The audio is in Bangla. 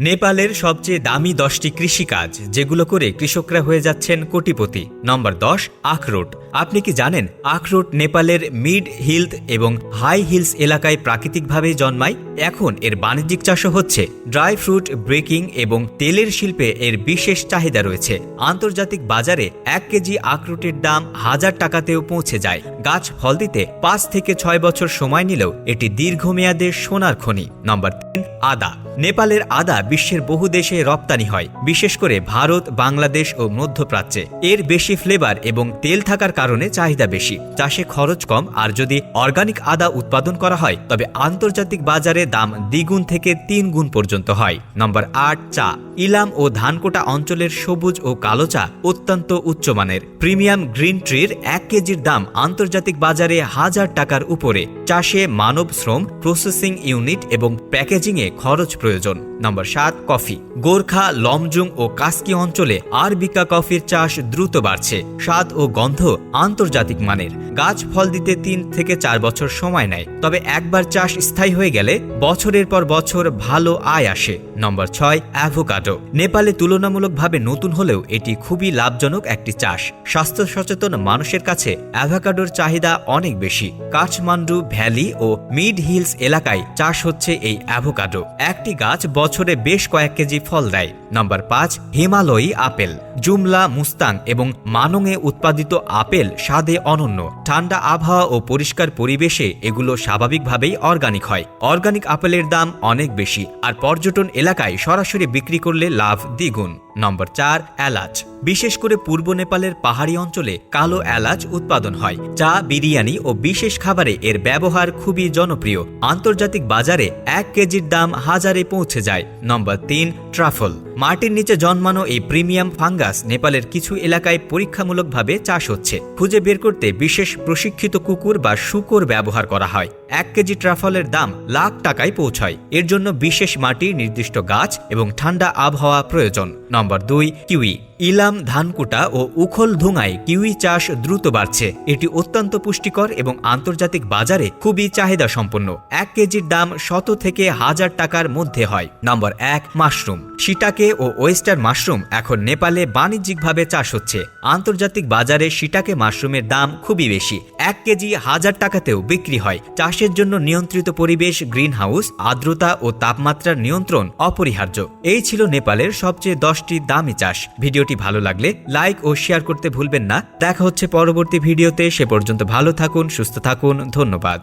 নেপালের সবচেয়ে দামি দশটি কৃষিকাজ, যেগুলো করে কৃষকরা হয়ে যাচ্ছেন কোটিপতি। নম্বর দশ, আখরোট। আপনি কি জানেন, আখরোট নেপালের মিড হিলথ এবং হাই হিলস এলাকায় প্রাকৃতিকভাবেই জন্মায়? এখন এর বাণিজ্যিক চাষও হচ্ছে। ড্রাই ফ্রুট, ব্রেকিং এবং তেলের শিল্পে এর বিশেষ চাহিদা রয়েছে। আন্তর্জাতিক বাজারে এক কেজি আখরোটের দাম হাজার টাকাতেও পৌঁছে যায়। গাছ ফল দিতে পাঁচ থেকে ছয় বছর সময় নিলেও এটি দীর্ঘমেয়াদে সোনার খনি। নম্বর তিন, আদা। নেপালের আদা বিশ্বের বহু দেশে রপ্তানি হয়, বিশেষ করে ভারত, বাংলাদেশ ও মধ্যপ্রাচ্যে। এর বেশি ফ্লেভার এবং তেল থাকার কারণে চাহিদা বেশি। চাষে খরচ কম, আর যদি অর্গানিক আদা উৎপাদন করা হয়, তবে আন্তর্জাতিক বাজারে দাম দ্বিগুণ থেকে তিন গুণ পর্যন্ত হয়। নম্বর আট, চা। ইলাম ও ধানকোটা অঞ্চলের সবুজ ও কালো চা অত্যন্ত উচ্চমানের। প্রিমিয়াম গ্রিন ট্রির এক কেজির দাম আন্তর্জাতিক বাজারে হাজার টাকার উপরে। চাষে মানব শ্রম প্রসেসিং ইউনিট এবং প্যাকেজিংয়ে খরচ প্রয়োজন। নম্বর সাত, কফি। গোর্খা, লমজুং ও কাস্কি অঞ্চলে আরবিকা কফির চাষ দ্রুত বাড়ছে। স্বাদ ও গন্ধ আন্তর্জাতিক মানের। গাছ ফল দিতে তিন থেকে চার বছর সময় নেয়। তবে একবার চাষ স্থায়ী হয়ে গেলে বছরের পর বছর ভালো আয় আসে। নম্বর ছয়, অ্যাভোকাডো। নেপালে তুলনামূলকভাবে নতুন হলেও এটি খুবই লাভজনক একটি চাষ। স্বাস্থ্য সচেতন মানুষের কাছে অ্যাভোকাডোর চাহিদা অনেক বেশি। কাঠমান্ডু ভ্যালি ও মিড হিলস এলাকায় চাষ হচ্ছে এই অ্যাভোকাডো। একটি গাছ বছরে বেশ কয়েক কেজি ফল দেয়। নম্বর পাঁচ, হিমালয়ী আপেল। জুমলা, মুস্তাং এবং মানংয়ে উৎপাদিত আপেল স্বাদে অনন্য। ঠান্ডা আবহাওয়া ও পরিষ্কার পরিবেশে এগুলো স্বাভাবিকভাবেই অর্গানিক হয়। অর্গানিক আপেলের দাম অনেক বেশি, আর পর্যটন এলাকায় সরাসরি বিক্রি করলে লাভ দ্বিগুণ। নম্বর চার, এলাচ। বিশেষ করে পূর্ব নেপালের পাহাড়ি অঞ্চলে কালো এলাচ উৎপাদন হয় চা বিরিয়ানি ও বিশেষ খাবারে এর ব্যবহার খুবই জনপ্রিয়। আন্তর্জাতিক বাজারে এক কেজির দাম হাজারে পৌঁছে যায়। নম্বর তিন, ট্রাফল। মাটির নিচে জন্মানো এই প্রিমিয়াম ফাঙ্গাস নেপালের কিছু এলাকায় পরীক্ষামূলকভাবে চাষ হচ্ছে। খুঁজে বের করতে বিশেষ প্রশিক্ষিত কুকুর বা শুকর ব্যবহার করা হয়। এক কেজি ট্রাফলের দাম লাখ টাকায় পৌঁছায়। এর জন্য বিশেষ মাটি, নির্দিষ্ট গাছ এবং ঠান্ডা আবহাওয়া প্রয়োজন। নম্বর দুই, কিউই। ইলাম ধানকুটা ও উখল ধুঙায় কিউই চাষ দ্রুত বাড়ছে। এটি অত্যন্ত পুষ্টিকর এবং আন্তর্জাতিক বাজারে খুবই চাহিদা সম্পন্ন এক কেজির দাম শত থেকে হাজার টাকার মধ্যে হয়। নম্বর এক, মাশরুম। সিটাকে ও ওয়েস্টার মাশরুম এখন নেপালে বাণিজ্যিকভাবে চাষ হচ্ছে। আন্তর্জাতিক বাজারে সিটাকে মাশরুমের দাম খুবই বেশি। এক কেজি হাজার টাকাতেও বিক্রি হয়। চাষের জন্য নিয়ন্ত্রিত পরিবেশ গ্রিন হাউস আর্দ্রতা ও তাপমাত্রার নিয়ন্ত্রণ অপরিহার্য। এই ছিল নেপালের সবচেয়ে দশটি দামি চাষ। ভিডিওটি ভালো লাগলে লাইক ও শেয়ার করতে ভুলবেন না। দেখা হচ্ছে পরবর্তী ভিডিওতে। সে পর্যন্ত ভালো থাকুন, সুস্থ থাকুন। ধন্যবাদ।